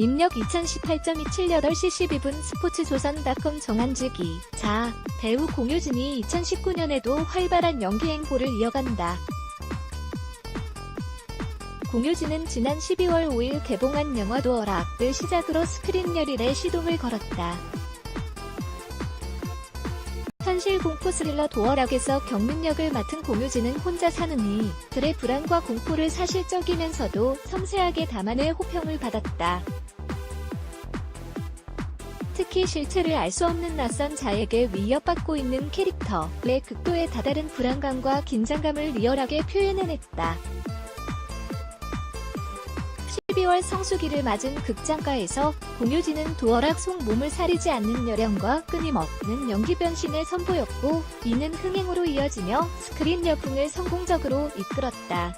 입력 2018.27 8시 12분 스포츠조선닷컴 정한직이 자, 배우 공효진이 2019년에도 활발한 연기 행보를 이어간다. 공효진은 지난 12월 5일 개봉한 영화 도어락을 시작으로 스크린 열일에 시동을 걸었다. 현실 공포 스릴러 도어락에서 경민 역을 맡은 공효진은 혼자 사는 이들의 불안과 공포를 사실적이면서도 섬세하게 담아내 호평을 받았다. 특히 실체를 알 수 없는 낯선 자에게 위협받고 있는 캐릭터의 극도의 다다른 불안감과 긴장감을 리얼하게 표현해냈다. 12월 성수기를 맞은 극장가에서 공효진은 도어락 속 몸을 사리지 않는 여령과 끊임없는 연기 변신을 선보였고 이는 흥행으로 이어지며 스크린 열풍을 성공적으로 이끌었다.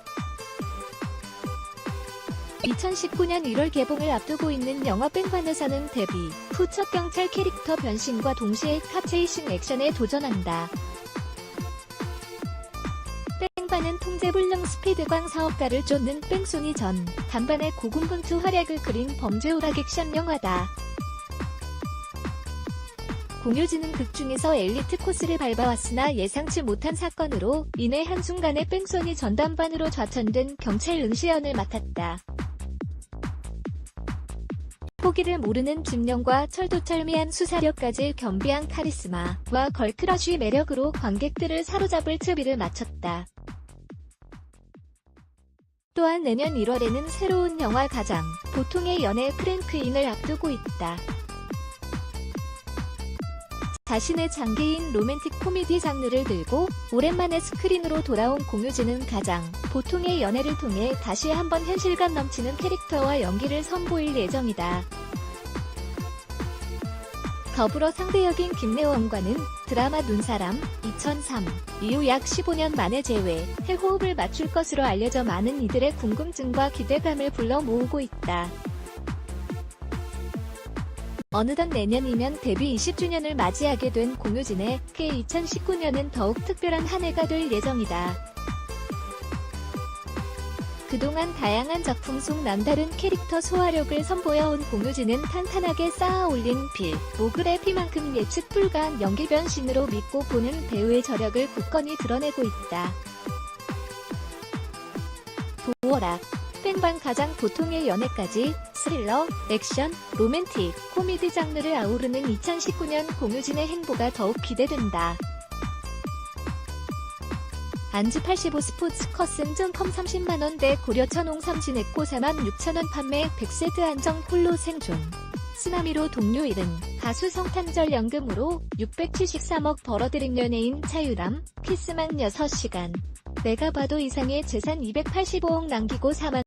2019년 1월 개봉을 앞두고 있는 영화 뺑반에서는 데뷔 후 첫 경찰 캐릭터 변신과 동시에 카체이싱 액션에 도전한다. 뺑반은 통제불능 스피드광 사업가를 쫓는 뺑소니 전 단반의 고군분투 활약을 그린 범죄 오락 액션 영화다. 공효진은 극 중에서 엘리트 코스를 밟아왔으나 예상치 못한 사건으로 인해 한순간에 뺑소니 전담반으로 좌천된 경찰 은시연을 맡았다. 포기를 모르는 집념과 철도철미한 수사력까지 겸비한 카리스마와 걸크러쉬 매력으로 관객들을 사로잡을 트비를 마쳤다. 또한 내년 1월에는 새로운 영화 가장 보통의 연애 프랭크인을 앞두고 있다. 자신의 장기인 로맨틱 코미디 장르를 들고 오랜만에 스크린으로 돌아온 공효진은 가장 보통의 연애를 통해 다시 한번 현실감 넘치는 캐릭터와 연기를 선보일 예정이다. 더불어 상대 역인 김래원과는 드라마 눈사람 2003 이후 약 15년 만에 재회, 해호흡을 맞출 것으로 알려져 많은 이들의 궁금증과 기대감을 불러 모으고 있다. 어느덧 내년이면 데뷔 20주년을 맞이하게 된 공효진의 그 2019년은 더욱 특별한 한 해가 될 예정이다. 그동안 다양한 작품 속 남다른 캐릭터 소화력을 선보여온 공효진은 탄탄하게 쌓아 올린 빌, 모글의 피만큼 예측 불가한 연기 변신으로 믿고 보는 배우의 저력을 굳건히 드러내고 있다. 도어락 뺑반 가장 보통의 연애까지 스릴러, 액션, 로맨틱, 코미디 장르를 아우르는 2019년 공효진의 행보가 더욱 기대된다. 안주 85 스포츠 커슨점컴 30만원대 고려 천 홍삼 진액고 46,000원 판매 100세트 안정 홀로 생존. 쓰나미로 동료 잃은 가수 성탄절 연금으로 673억 벌어들인 연예인 차유람 키스만 6시간. 내가 봐도 이상의 재산 285억 남기고 4만